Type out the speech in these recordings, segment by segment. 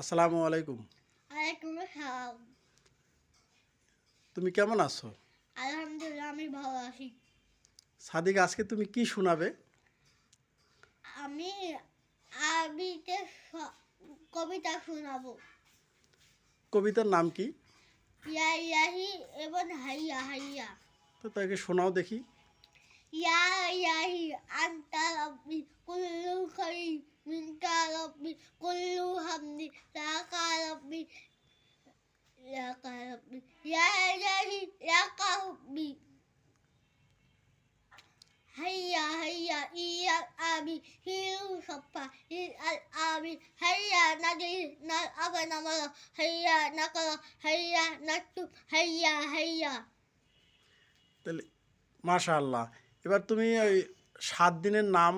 আসসালামু আলাইকুম। তুমি কেমন আছো? আলহামদুলিল্লাহ আমি ভালো আছি। সাদিক আজকে তুমি কি শোনাবে? আমি আরবিতে কবিতা শোনাবো। কবিতার নাম কি? ইয়া ইয়াহি এবং হাইয়া হাইয়া। তো তাকে শোনাও দেখি। ইয়া ইয়াহি লাকা রব্বি ইয়া ইয়াহি লাকা রব্বি হাইয়া হাইয়া ইয়া আবি হিরু সপ্পা ইল আল আবি হাইয়া নাদি না আবা নামালা হাইয়া নাকালা হাইয়া নাট্টু হাইয়া হাইয়া তাহলে মাশা এবার তুমি ওই সাত দিনের নাম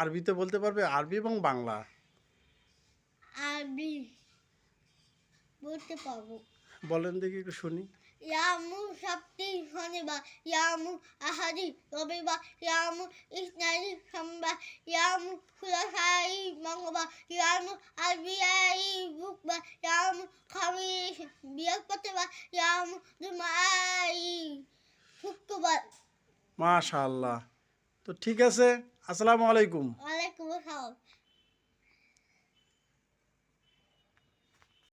আরবিতে বলতে পারবে, আরবি এবং বাংলা আরবি বলতে পারব। বলেন দেখি একটু শুনি। ইয়ামু সপ্তি শনিবার ইয়ামু আহাদি রবিবার ইয়ামু ইসনাইল সোমবার ইয়ামু খুলাসাই মঙ্গলবার ইয়ামু আরবিআই বুধবার ইয়ামু খামিস বৃহস্পতিবার ইয়ামু জুমাই শুক্রবার। মাশা আল্লাহ তো ঠিক আছে আসসালামু আলাইকুম। ওয়ালাইকুম আসসালাম।